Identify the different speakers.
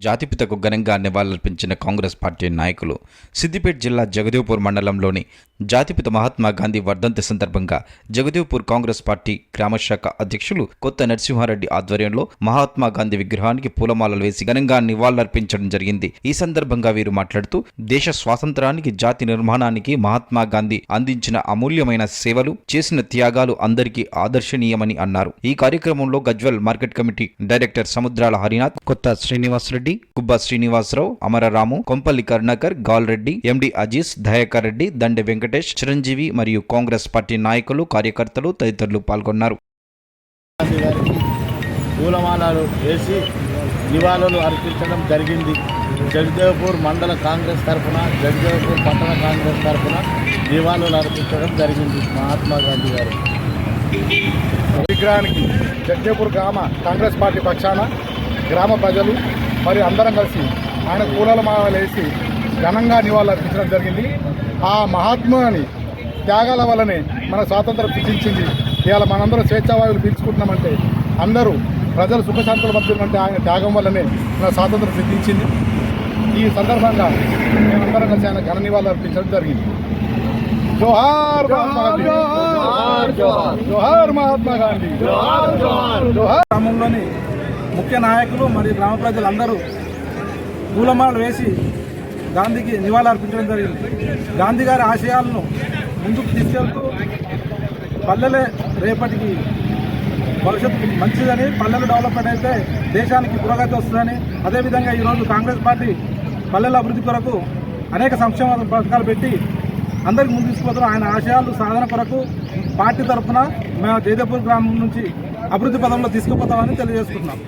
Speaker 1: జాతిపితకు ఘనంగా నివాళులర్పించిన కాంగ్రెస్ పార్టీ నాయకులు సిద్దిపేట జిల్లా జగదేవ్పూర్ మండలంలోని జాతిపిత మహాత్మా గాంధీ వర్ధంతి సందర్భంగా జగదేవ్పూర్ కాంగ్రెస్ పార్టీ గ్రామశాఖ అధ్యక్షులు కొత్త నరసింహారెడ్డి ఆధ్వర్యంలో మహాత్మా గాంధీ విగ్రహానికి పూలమాలలు వేసి ఘనంగా నివాళులర్పించడం జరిగింది. ఈ సందర్భంగా వీరు మాట్లాడుతూ దేశ స్వాతంత్రానికి జాతి నిర్మాణానికి మహాత్మా గాంధీ అందించిన అమూల్యమైన సేవలు చేసిన త్యాగాలు అందరికీ ఆదర్శనీయమని అన్నారు. ఈ కార్యక్రమంలో Gajwel market committee director Samudrala Harinath Kotha Srinivasa Reddy కుబ్బా Srinivasarao Amararamu Kompally Karunakar Galreddy ఎండి అజీజ్ దయాకర్ రెడ్డి దండె వెంకటేష్ చిరంజీవి మరియు కాంగ్రెస్ పార్టీ నాయకులు కార్యకర్తలు తదితరులు పాల్గొన్నారు.
Speaker 2: పూలమాలలు వేసి నివాళులు అర్పించడం జరిగింది. జగదేవ్పూర్ మండల కాంగ్రెస్ తరఫున జగదేవ్పూర్ పట్టణ కాంగ్రెస్ తరఫున నివాళులు అర్పించడం జరిగింది మహాత్మా గాంధీ గారు.
Speaker 3: విగ్రహానికి జగ్జేపూర్ గ్రామ కాంగ్రెస్ పార్టీ పక్షాన గ్రామ ప్రజలు మరియు అందరం కలిసి ఆయన మాలలు వేసి ఘనంగా నివాళులు అర్పించడం జరిగింది. ఆ మహాత్ముని త్యాగాల వల్లనే మన స్వాతంత్రం సిద్ధించింది ఇవాళ మనందరం స్వేచ్ఛావాయువులు పీల్చుకుంటున్నామంటే అందరూ ప్రజలు సుఖశాంతుల మధ్య అంటే ఆయన త్యాగం వల్లనే మన స్వాతంత్రం సిద్ధించింది. ఈ సందర్భంగా మేమందరం కలిసి ఆయన ఘన నివాళులు అర్పించడం జరిగింది. జోహార్ మహాత్మా గాంధీ. జోహార్ మహాత్మా గాంధీ. జోహార్.
Speaker 4: గ్రామంలోని ముఖ్య నాయకులు మరియు గ్రామ ప్రజలందరూ పూలమాలలు వేసి గాంధీకి నివాళులర్పించడం జరిగింది. గాంధీ గారి ఆశయాలను ముందుకు తీసుకెళ్తూ పల్లెలే రేపటికి భవిష్యత్తు మంచిదని పల్లెలు డెవలప్మెంట్ అయితే దేశానికి పురోగతి వస్తుందని అదేవిధంగా ఈరోజు కాంగ్రెస్ పార్టీ పల్లెల అభివృద్ధి కొరకు అనేక సంక్షేమ పథకాలు పెట్టి అందరికి ముందు తీసుకుపోతున్న ఆయన ఆశయాలు సాధన కొరకు పార్టీ తరఫున మేము జయదేపూర్ గ్రామం నుంచి అభివృద్ధి పదంలో తీసుకుపోతామని తెలియజేసుకుంటున్నాం.